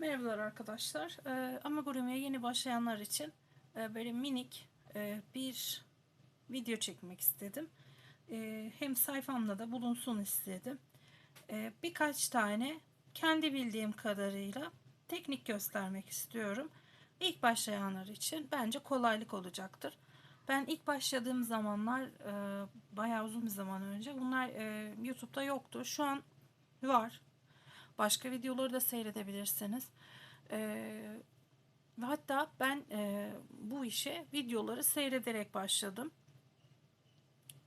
Merhabalar arkadaşlar. Ee, Amigurumi'ye yeni başlayanlar için e, böyle minik e, bir video çekmek istedim. E, hem sayfamda da bulunsun istedim. E, birkaç tane kendi bildiğim kadarıyla teknik göstermek istiyorum. İlk başlayanlar için bence kolaylık olacaktır. Ben ilk başladığım zamanlar e, bayağı uzun bir zaman önce bunlar e, YouTube'da yoktu. Şu an var. Başka videoları da seyredebilirsiniz. Ee, hatta ben e, bu işe videoları seyrederek başladım.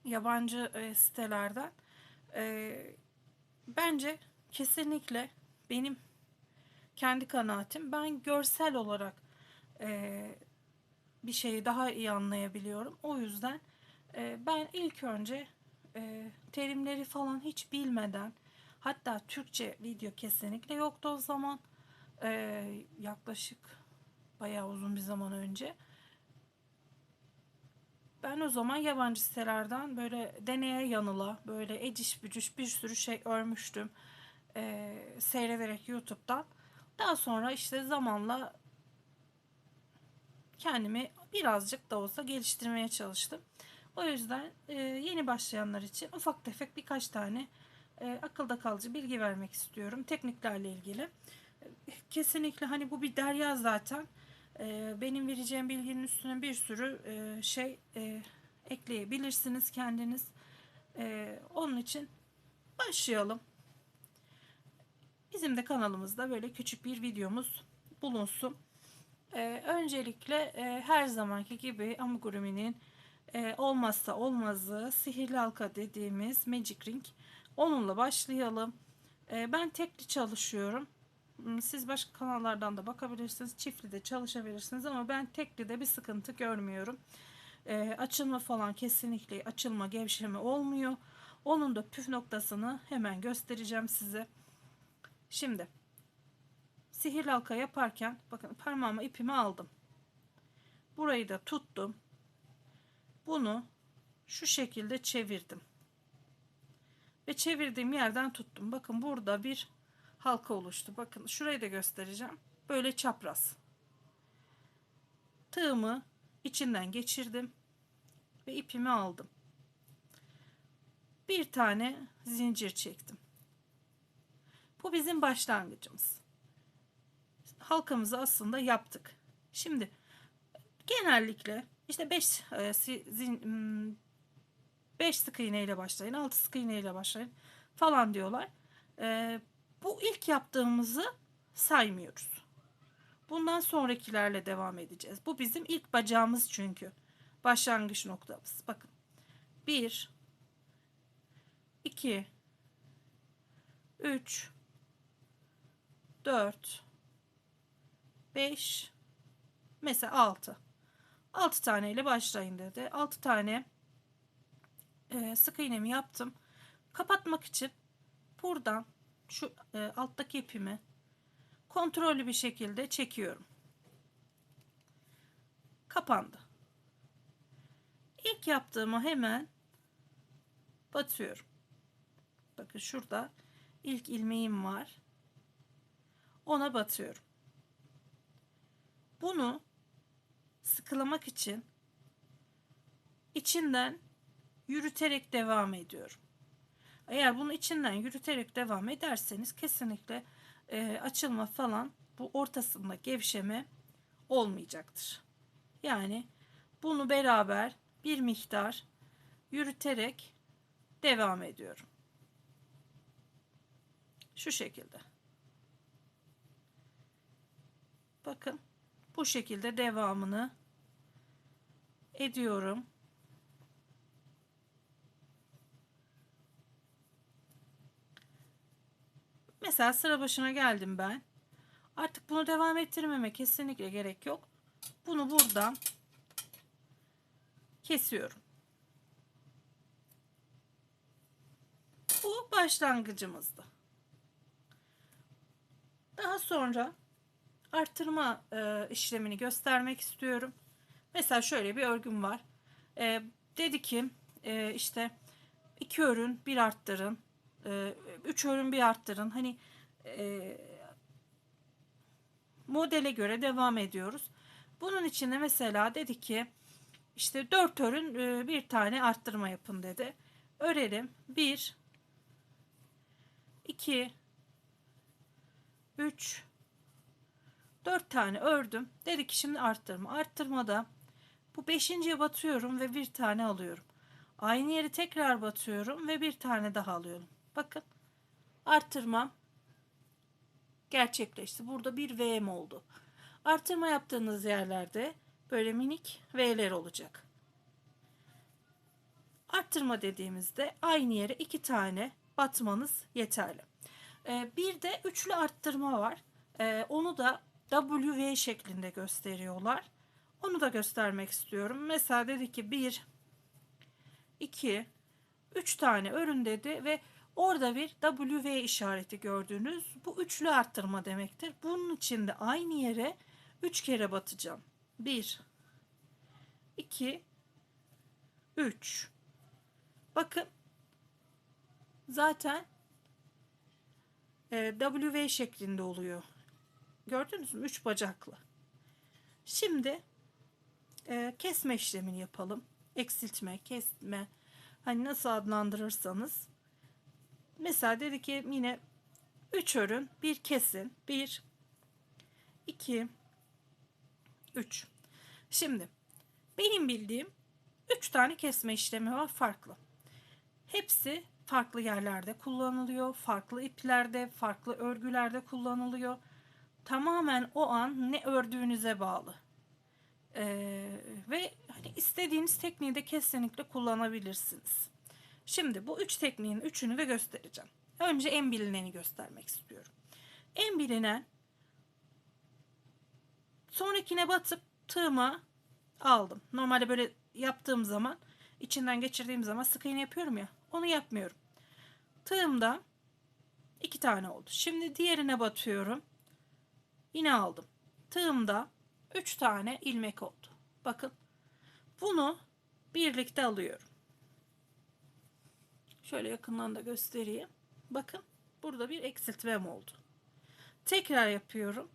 Yabancı e, sitelerden. E, bence kesinlikle benim kendi kanaatim. Ben görsel olarak e, bir şeyi daha iyi anlayabiliyorum. O yüzden e, ben ilk önce e, terimleri falan hiç bilmeden Hatta Türkçe video kesinlikle yoktu o zaman. Ee, yaklaşık bayağı uzun bir zaman önce. Ben o zaman yabancı sitelerden böyle deneye yanıla böyle eciş bücüş bir sürü şey örmüştüm. Ee, seyrederek YouTube'dan. Daha sonra işte zamanla kendimi birazcık da olsa geliştirmeye çalıştım. O yüzden e, yeni başlayanlar için ufak tefek birkaç tane e, akılda kalıcı bilgi vermek istiyorum tekniklerle ilgili. Kesinlikle hani bu bir derya zaten. E, benim vereceğim bilginin üstüne bir sürü e, şey e, ekleyebilirsiniz kendiniz. E, onun için başlayalım. Bizim de kanalımızda böyle küçük bir videomuz bulunsun. E, öncelikle e, her zamanki gibi amigurumi'nin e, olmazsa olmazı sihirli halka dediğimiz magic ring Onunla başlayalım. Ee, ben tekli çalışıyorum. Hmm, siz başka kanallardan da bakabilirsiniz. Çiftli de çalışabilirsiniz ama ben tekli de bir sıkıntı görmüyorum. Ee, açılma falan kesinlikle açılma gevşeme olmuyor. Onun da püf noktasını hemen göstereceğim size. Şimdi sihir halka yaparken bakın parmağıma ipimi aldım. Burayı da tuttum. Bunu şu şekilde çevirdim ve çevirdiğim yerden tuttum. Bakın burada bir halka oluştu. Bakın şurayı da göstereceğim. Böyle çapraz. Tığımı içinden geçirdim ve ipimi aldım. Bir tane zincir çektim. Bu bizim başlangıcımız. Halkamızı aslında yaptık. Şimdi genellikle işte 5 5 sık iğne ile başlayın, 6 sık iğne ile başlayın falan diyorlar. Ee, bu ilk yaptığımızı saymıyoruz. Bundan sonrakilerle devam edeceğiz. Bu bizim ilk bacağımız çünkü. Başlangıç noktamız. Bakın. 1 2 3 4 5 mesela 6 6 tane ile başlayın dedi. 6 tane e, sık iğnemi yaptım. Kapatmak için buradan şu e, alttaki ipimi kontrollü bir şekilde çekiyorum. Kapandı. İlk yaptığımı hemen batıyorum. Bakın şurada ilk ilmeğim var. Ona batıyorum. Bunu sıkılamak için içinden yürüterek devam ediyorum. Eğer bunu içinden yürüterek devam ederseniz kesinlikle e, açılma falan bu ortasında gevşeme olmayacaktır. Yani bunu beraber bir miktar yürüterek devam ediyorum. Şu şekilde. Bakın bu şekilde devamını ediyorum. Mesela sıra başına geldim ben. Artık bunu devam ettirmeme kesinlikle gerek yok. Bunu buradan kesiyorum. Bu başlangıcımızdı. Daha sonra artırma e, işlemini göstermek istiyorum. Mesela şöyle bir örgüm var. E, dedi ki e, işte iki örün bir arttırın 3 ürün bir arttırın. Hani e, modele göre devam ediyoruz. Bunun için de mesela dedi ki işte 4 örün e, bir tane arttırma yapın dedi. Örelim. 1 2 3 4 tane ördüm. Dedi ki şimdi arttırma. Arttırmada bu beşinciye batıyorum ve bir tane alıyorum. Aynı yeri tekrar batıyorum ve bir tane daha alıyorum. Bakın arttırmam gerçekleşti. Burada bir VM oldu. Artırma yaptığınız yerlerde böyle minik V'ler olacak. Arttırma dediğimizde aynı yere iki tane batmanız yeterli. Ee, bir de üçlü arttırma var. Ee, onu da W şeklinde gösteriyorlar. Onu da göstermek istiyorum. Mesela dedi ki 1, 2, 3 tane örün dedi ve orada bir W işareti gördüğünüz bu üçlü arttırma demektir. Bunun için de aynı yere 3 kere batacağım. 1, 2, 3. Bakın zaten e, W şeklinde oluyor. Gördünüz mü? 3 bacaklı. Şimdi e, kesme işlemini yapalım. Eksiltme, kesme. Hani nasıl adlandırırsanız. Mesela dedi ki yine 3 örün, bir kesin. 1 2 3. Şimdi benim bildiğim 3 tane kesme işlemi var farklı. Hepsi farklı yerlerde kullanılıyor. Farklı iplerde, farklı örgülerde kullanılıyor. Tamamen o an ne ördüğünüze bağlı. Ee, ve hani istediğiniz tekniği de kesinlikle kullanabilirsiniz. Şimdi bu üç tekniğin üçünü de göstereceğim. Önce en bilineni göstermek istiyorum. En bilinen sonrakine batıp tığıma aldım. Normalde böyle yaptığım zaman içinden geçirdiğim zaman sık iğne yapıyorum ya onu yapmıyorum. Tığımda iki tane oldu. Şimdi diğerine batıyorum. Yine aldım. Tığımda 3 tane ilmek oldu. Bakın. Bunu birlikte alıyorum. Şöyle yakından da göstereyim. Bakın. Burada bir eksiltmem oldu. Tekrar yapıyorum.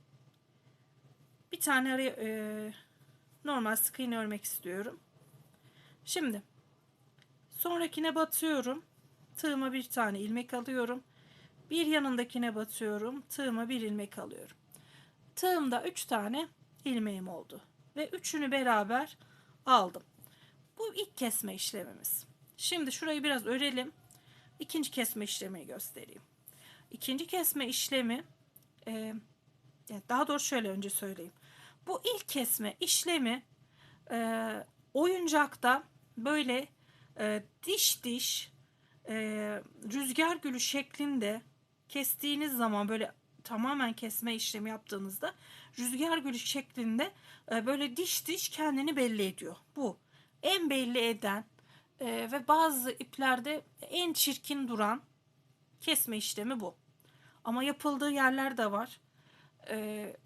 Bir tane araya e, normal sık iğne örmek istiyorum. Şimdi sonrakine batıyorum. Tığıma bir tane ilmek alıyorum. Bir yanındakine batıyorum. Tığıma bir ilmek alıyorum. Tığımda 3 tane ilmeğim oldu. Ve üçünü beraber aldım. Bu ilk kesme işlemimiz. Şimdi şurayı biraz örelim. İkinci kesme işlemi göstereyim. İkinci kesme işlemi e, daha doğrusu şöyle önce söyleyeyim. Bu ilk kesme işlemi e, oyuncakta böyle e, diş diş e, rüzgar gülü şeklinde kestiğiniz zaman böyle tamamen kesme işlemi yaptığınızda rüzgar gülü şeklinde e, böyle diş diş kendini belli ediyor. Bu en belli eden e, ve bazı iplerde en çirkin duran kesme işlemi bu. Ama yapıldığı yerler de var. E,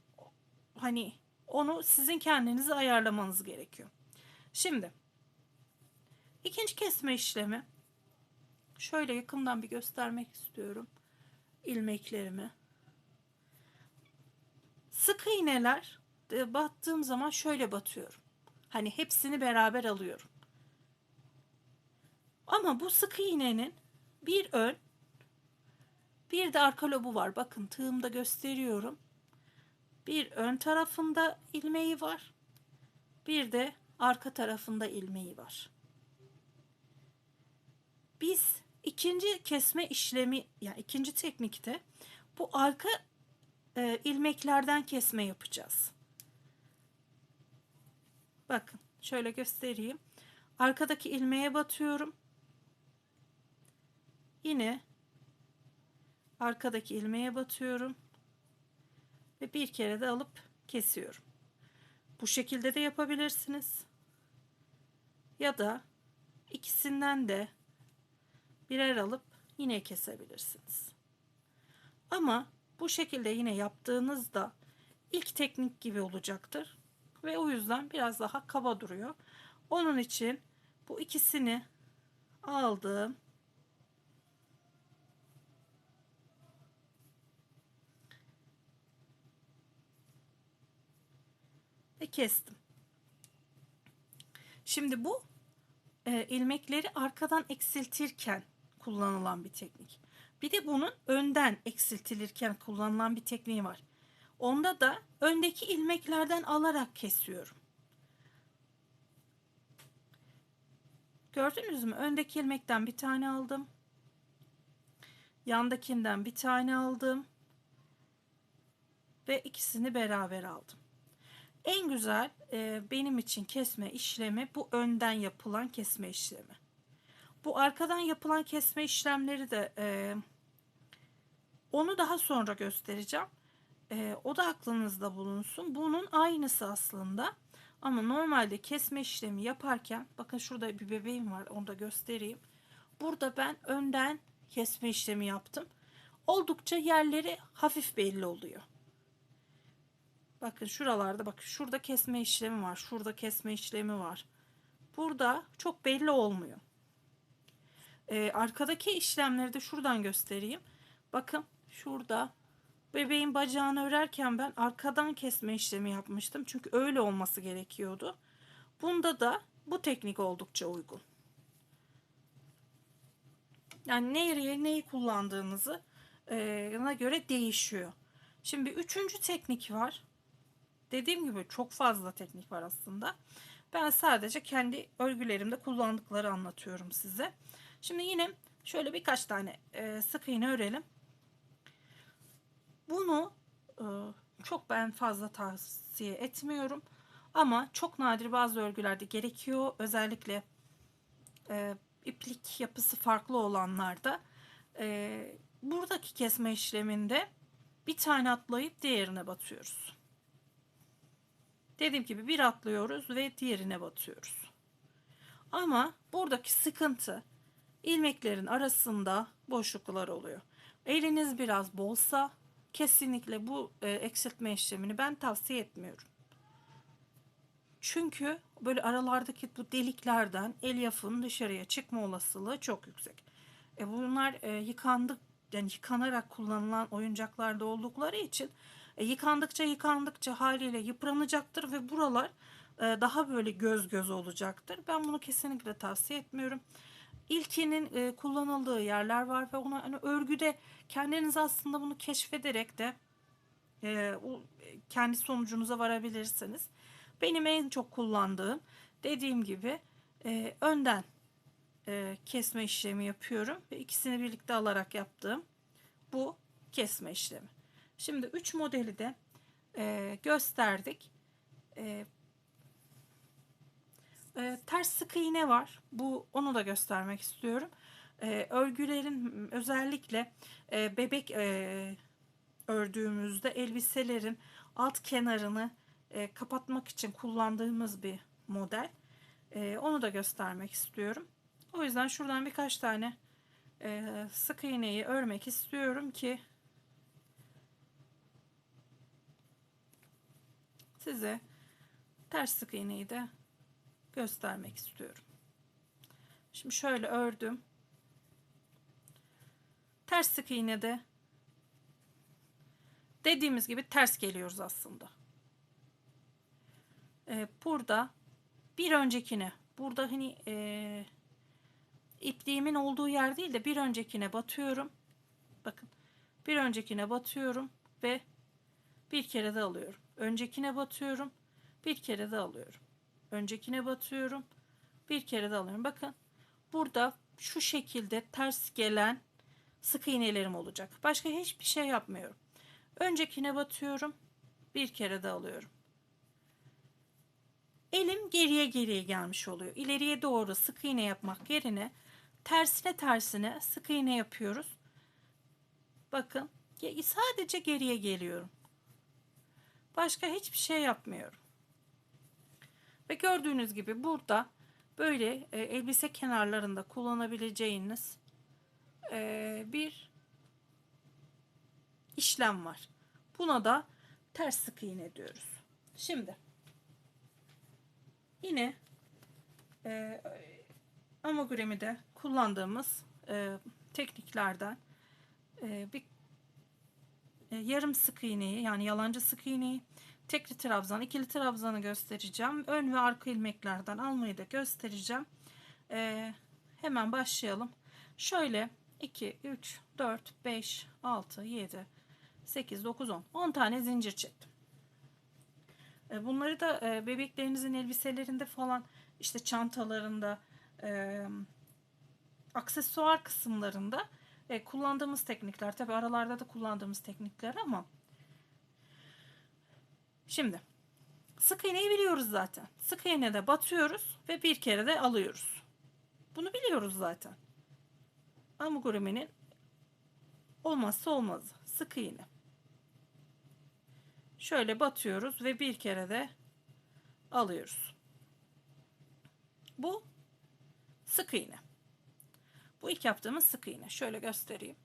hani onu sizin kendinizi ayarlamanız gerekiyor. Şimdi ikinci kesme işlemi şöyle yakından bir göstermek istiyorum ilmeklerimi. Sık iğneler e, battığım zaman şöyle batıyorum. Hani hepsini beraber alıyorum. Ama bu sık iğnenin bir ön bir de arka lobu var. Bakın tığımda gösteriyorum. Bir ön tarafında ilmeği var. Bir de arka tarafında ilmeği var. Biz ikinci kesme işlemi yani ikinci teknikte bu arka e, ilmeklerden kesme yapacağız. Bakın şöyle göstereyim. Arkadaki ilmeğe batıyorum. Yine arkadaki ilmeğe batıyorum. Ve bir kere de alıp kesiyorum. Bu şekilde de yapabilirsiniz. Ya da ikisinden de birer alıp yine kesebilirsiniz. Ama bu şekilde yine yaptığınızda ilk teknik gibi olacaktır. Ve o yüzden biraz daha kaba duruyor. Onun için bu ikisini aldım. Kestim. Şimdi bu e, ilmekleri arkadan eksiltirken kullanılan bir teknik. Bir de bunun önden eksiltilirken kullanılan bir tekniği var. Onda da öndeki ilmeklerden alarak kesiyorum. Gördünüz mü? Öndeki ilmekten bir tane aldım. Yandakinden bir tane aldım. Ve ikisini beraber aldım. En güzel e, benim için kesme işlemi bu önden yapılan kesme işlemi. Bu arkadan yapılan kesme işlemleri de e, onu daha sonra göstereceğim. E, o da aklınızda bulunsun. Bunun aynısı aslında. Ama normalde kesme işlemi yaparken bakın şurada bir bebeğim var onu da göstereyim. Burada ben önden kesme işlemi yaptım. Oldukça yerleri hafif belli oluyor. Bakın şuralarda bak şurada kesme işlemi var. Şurada kesme işlemi var. Burada çok belli olmuyor. Ee, arkadaki işlemleri de şuradan göstereyim. Bakın şurada bebeğin bacağını örerken ben arkadan kesme işlemi yapmıştım. Çünkü öyle olması gerekiyordu. Bunda da bu teknik oldukça uygun. Yani nereye neyi kullandığınızı e, göre değişiyor. Şimdi üçüncü teknik var. Dediğim gibi çok fazla teknik var aslında. Ben sadece kendi örgülerimde kullandıkları anlatıyorum size. Şimdi yine şöyle birkaç tane e, sık iğne örelim. Bunu e, çok ben fazla tavsiye etmiyorum. Ama çok nadir bazı örgülerde gerekiyor. Özellikle e, iplik yapısı farklı olanlarda. Buradaki kesme işleminde bir tane atlayıp diğerine batıyoruz. Dediğim gibi bir atlıyoruz ve diğerine batıyoruz. Ama buradaki sıkıntı ilmeklerin arasında boşluklar oluyor. Eliniz biraz bolsa kesinlikle bu e, eksiltme işlemini ben tavsiye etmiyorum. Çünkü böyle aralardaki bu deliklerden elyafın dışarıya çıkma olasılığı çok yüksek. E bunlar e, yıkandık yani yıkanarak kullanılan oyuncaklarda oldukları için e, yıkandıkça yıkandıkça haliyle yıpranacaktır ve buralar e, daha böyle göz göz olacaktır. Ben bunu kesinlikle tavsiye etmiyorum. İlkinin e, kullanıldığı yerler var ve ona hani örgüde kendiniz aslında bunu keşfederek de e, kendi sonucunuza varabilirsiniz. Benim en çok kullandığım dediğim gibi önden kesme işlemi yapıyorum ve ikisini birlikte alarak yaptığım bu kesme işlemi. Şimdi 3 modeli de e, gösterdik. E, e, ters sık iğne var. Bu onu da göstermek istiyorum. E, örgülerin özellikle e, bebek e, ördüğümüzde elbiselerin alt kenarını e, kapatmak için kullandığımız bir model. E, onu da göstermek istiyorum. O yüzden şuradan birkaç tane e, sık iğneyi örmek istiyorum ki size ters sık iğneyi de göstermek istiyorum. Şimdi şöyle ördüm. Ters sık iğne de dediğimiz gibi ters geliyoruz aslında. Ee, burada bir öncekine burada hani e, ipliğimin olduğu yer değil de bir öncekine batıyorum. Bakın bir öncekine batıyorum ve bir kere de alıyorum. Öncekine batıyorum. Bir kere de alıyorum. Öncekine batıyorum. Bir kere de alıyorum. Bakın burada şu şekilde ters gelen sık iğnelerim olacak. Başka hiçbir şey yapmıyorum. Öncekine batıyorum. Bir kere de alıyorum. Elim geriye geriye gelmiş oluyor. İleriye doğru sık iğne yapmak yerine tersine tersine sık iğne yapıyoruz. Bakın sadece geriye geliyorum. Başka hiçbir şey yapmıyorum. Ve gördüğünüz gibi burada böyle e, elbise kenarlarında kullanabileceğiniz e, bir işlem var. Buna da ters sık iğne diyoruz. Şimdi yine e, amigurami'de kullandığımız e, tekniklerden e, bir yarım sık iğneyi yani yalancı sık iğneyi tekli trabzan, ikili trabzanı göstereceğim. Ön ve arka ilmeklerden almayı da göstereceğim. Ee, hemen başlayalım. Şöyle 2, 3, 4, 5, 6, 7, 8, 9, 10. 10 tane zincir çektim. Ee, bunları da e, bebeklerinizin elbiselerinde falan işte çantalarında e, aksesuar kısımlarında e, kullandığımız teknikler. Tabi aralarda da kullandığımız teknikler ama şimdi sık iğneyi biliyoruz zaten. Sık iğnede batıyoruz ve bir kere de alıyoruz. Bunu biliyoruz zaten. Amigurumi'nin olmazsa olmazı sık iğne. Şöyle batıyoruz ve bir kere de alıyoruz. Bu sık iğne. Bu ilk yaptığımız sık iğne. Şöyle göstereyim.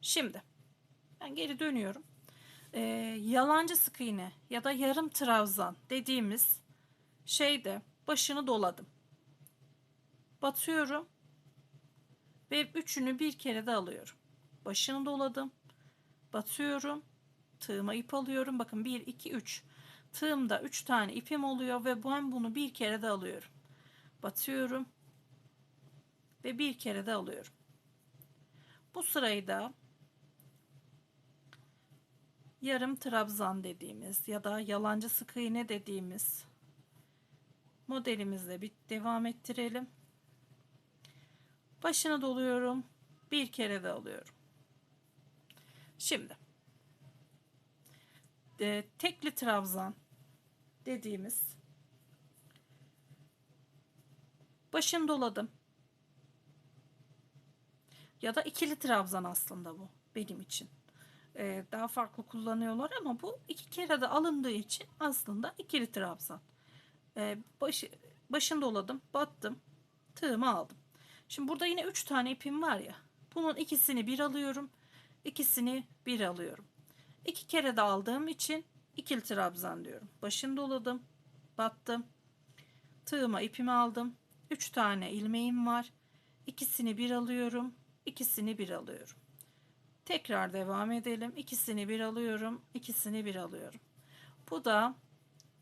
Şimdi ben geri dönüyorum. Ee, yalancı sık iğne ya da yarım trabzan dediğimiz şeyde başını doladım. Batıyorum ve üçünü bir kere de alıyorum. Başını doladım. Batıyorum. Tığıma ip alıyorum. Bakın 1, 2, 3. Tığımda 3 tane ipim oluyor ve ben bunu bir kere de alıyorum. Batıyorum ve bir kere de alıyorum. Bu sırayı da yarım trabzan dediğimiz ya da yalancı sık iğne dediğimiz modelimizle bir devam ettirelim. Başını doluyorum. Bir kere de alıyorum. Şimdi e, tekli trabzan dediğimiz başını doladım. Ya da ikili trabzan aslında bu benim için. Ee, daha farklı kullanıyorlar ama bu iki kere de alındığı için aslında ikili trabzan. Ee, başı, başını doladım, battım, tığımı aldım. Şimdi burada yine üç tane ipim var ya. Bunun ikisini bir alıyorum, ikisini bir alıyorum. İki kere de aldığım için ikili trabzan diyorum. Başını doladım, battım, tığıma ipimi aldım. Üç tane ilmeğim var. İkisini bir alıyorum, ikisini bir alıyorum. Tekrar devam edelim. İkisini bir alıyorum, ikisini bir alıyorum. Bu da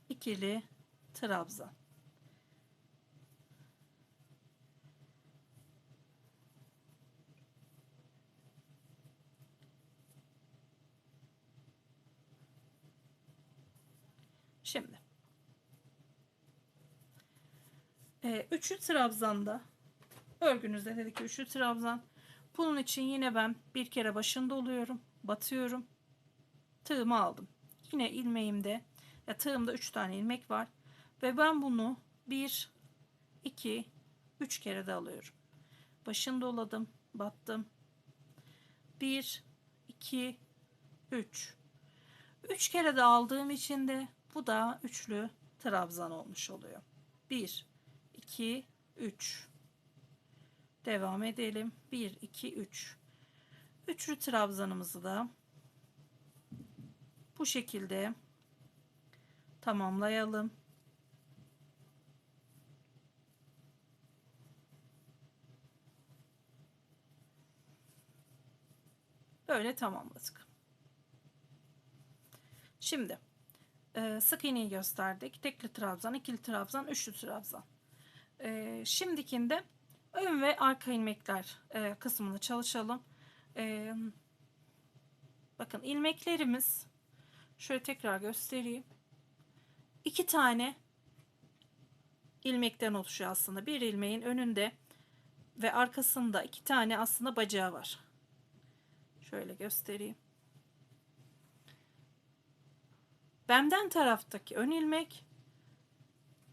ikili trabzan. Şimdi e, üçlü trabzanda örgünüzde dedik ki üçlü trabzan bunun için yine ben bir kere başında oluyorum batıyorum tığımı aldım yine ilmeğimde ya tığımda üç tane ilmek var ve ben bunu bir iki üç kere de alıyorum başını doladım battım bir iki üç üç kere de aldığım için de bu da üçlü trabzan olmuş oluyor. 1, 2, 3. Devam edelim. 1, 2, 3. Üçlü trabzanımızı da bu şekilde tamamlayalım. Böyle tamamladık. Şimdi e, sık iğneyi gösterdik. Tekli trabzan, ikili trabzan, üçlü trabzan. E, şimdikinde ön ve arka ilmekler e, kısmını çalışalım. E, bakın ilmeklerimiz şöyle tekrar göstereyim. İki tane ilmekten oluşuyor aslında. Bir ilmeğin önünde ve arkasında iki tane aslında bacağı var. Şöyle göstereyim. Benden taraftaki ön ilmek,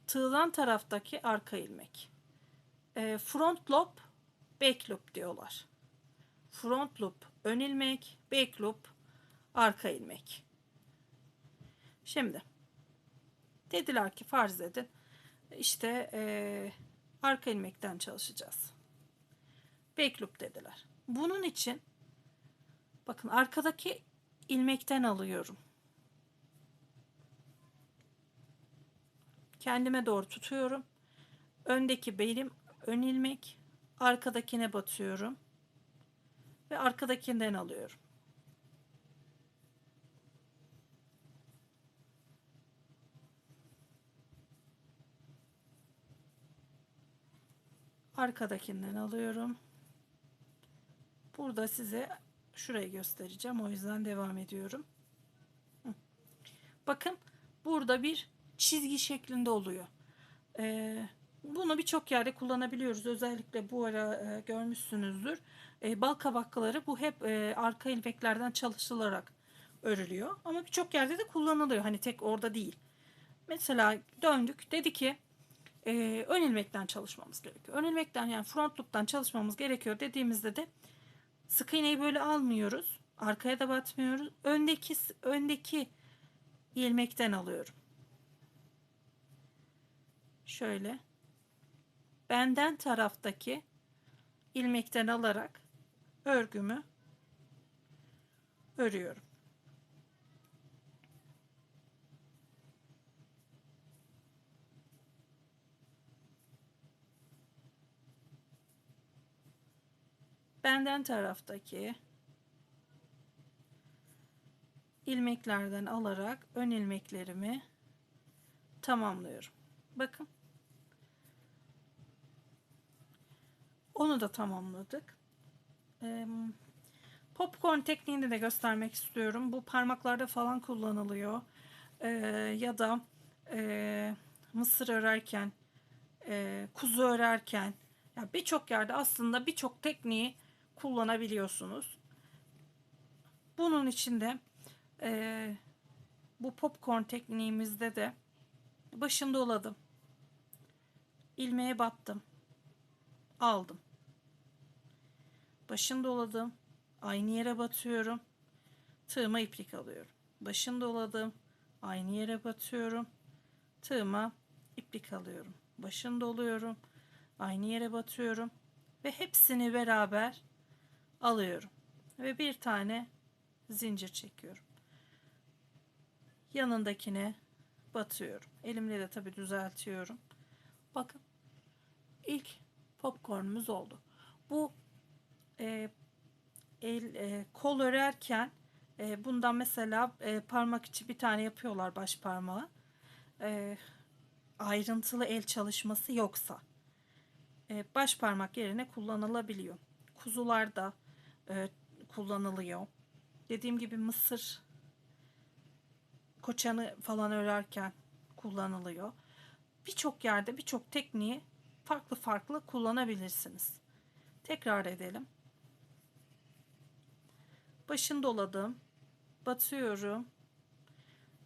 tığlan taraftaki arka ilmek. E, front loop, back loop diyorlar. Front loop ön ilmek, back loop arka ilmek. Şimdi dediler ki farz edin işte e, arka ilmekten çalışacağız. Back loop dediler. Bunun için bakın arkadaki ilmekten alıyorum. kendime doğru tutuyorum. Öndeki belim ön ilmek arkadakine batıyorum ve arkadakinden alıyorum. Arkadakinden alıyorum. Burada size şurayı göstereceğim. O yüzden devam ediyorum. Bakın burada bir çizgi şeklinde oluyor. Ee, bunu birçok yerde kullanabiliyoruz. Özellikle bu ara e, görmüşsünüzdür. E, bal kabakları bu hep e, arka ilmeklerden çalışılarak örülüyor. Ama birçok yerde de kullanılıyor. Hani tek orada değil. Mesela döndük. Dedi ki e, ön ilmekten çalışmamız gerekiyor. Ön ilmekten yani front loop'tan çalışmamız gerekiyor dediğimizde de sık iğneyi böyle almıyoruz. Arkaya da batmıyoruz. Öndeki öndeki ilmekten alıyorum. Şöyle benden taraftaki ilmekten alarak örgümü örüyorum. benden taraftaki ilmeklerden alarak ön ilmeklerimi tamamlıyorum. Bakın. Onu da tamamladık. popcorn tekniğini de göstermek istiyorum. Bu parmaklarda falan kullanılıyor. ya da mısır örerken, kuzu örerken, ya birçok yerde aslında birçok tekniği kullanabiliyorsunuz. Bunun içinde e, bu popcorn tekniğimizde de başını doladım. ilmeğe battım. Aldım. Başını doladım. Aynı yere batıyorum. Tığıma iplik alıyorum. Başını doladım. Aynı yere batıyorum. Tığıma iplik alıyorum. Başını doluyorum. Aynı yere batıyorum. Ve hepsini beraber alıyorum ve bir tane zincir çekiyorum. Yanındakine batıyorum. Elimle de tabi düzeltiyorum. Bakın ilk popcornumuz oldu. Bu e, el e, kol örerken e, bundan mesela e, parmak içi bir tane yapıyorlar baş parmağı. E, ayrıntılı el çalışması yoksa e, baş parmak yerine kullanılabiliyor. Kuzularda e, kullanılıyor. Dediğim gibi mısır koçanı falan örerken kullanılıyor. Birçok yerde birçok tekniği farklı farklı kullanabilirsiniz. Tekrar edelim. Başını doladım. Batıyorum.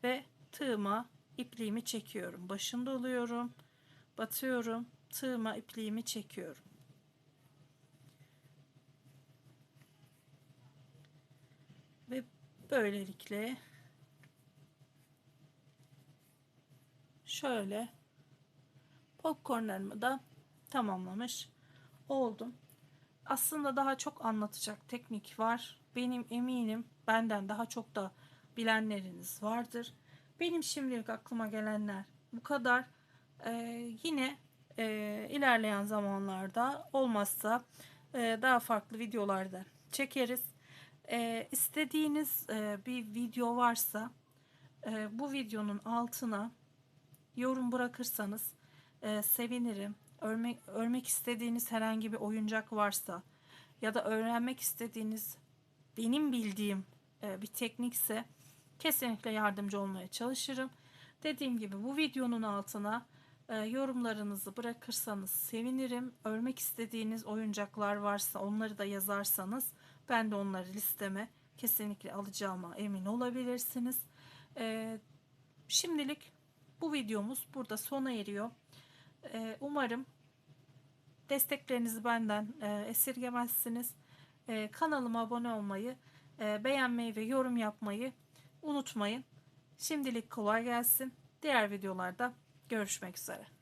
Ve tığıma ipliğimi çekiyorum. Başını doluyorum. Batıyorum. Tığıma ipliğimi çekiyorum. Ve böylelikle şöyle popcornlarımı da tamamlamış oldum. Aslında daha çok anlatacak teknik var. Benim eminim benden daha çok da bilenleriniz vardır. Benim şimdilik aklıma gelenler bu kadar. Ee, yine e, ilerleyen zamanlarda olmazsa e, daha farklı videolarda çekeriz. E, istediğiniz e, bir video varsa e, bu videonun altına yorum bırakırsanız e, sevinirim. Örmek, örmek istediğiniz herhangi bir oyuncak varsa ya da öğrenmek istediğiniz benim bildiğim e, bir teknikse kesinlikle yardımcı olmaya çalışırım. Dediğim gibi bu videonun altına e, yorumlarınızı bırakırsanız sevinirim. Örmek istediğiniz oyuncaklar varsa onları da yazarsanız ben de onları listeme kesinlikle alacağıma emin olabilirsiniz. Ee, şimdilik bu videomuz burada sona eriyor. Ee, umarım desteklerinizi benden e, esirgemezsiniz. E, kanalıma abone olmayı, e, beğenmeyi ve yorum yapmayı unutmayın. Şimdilik kolay gelsin. Diğer videolarda görüşmek üzere.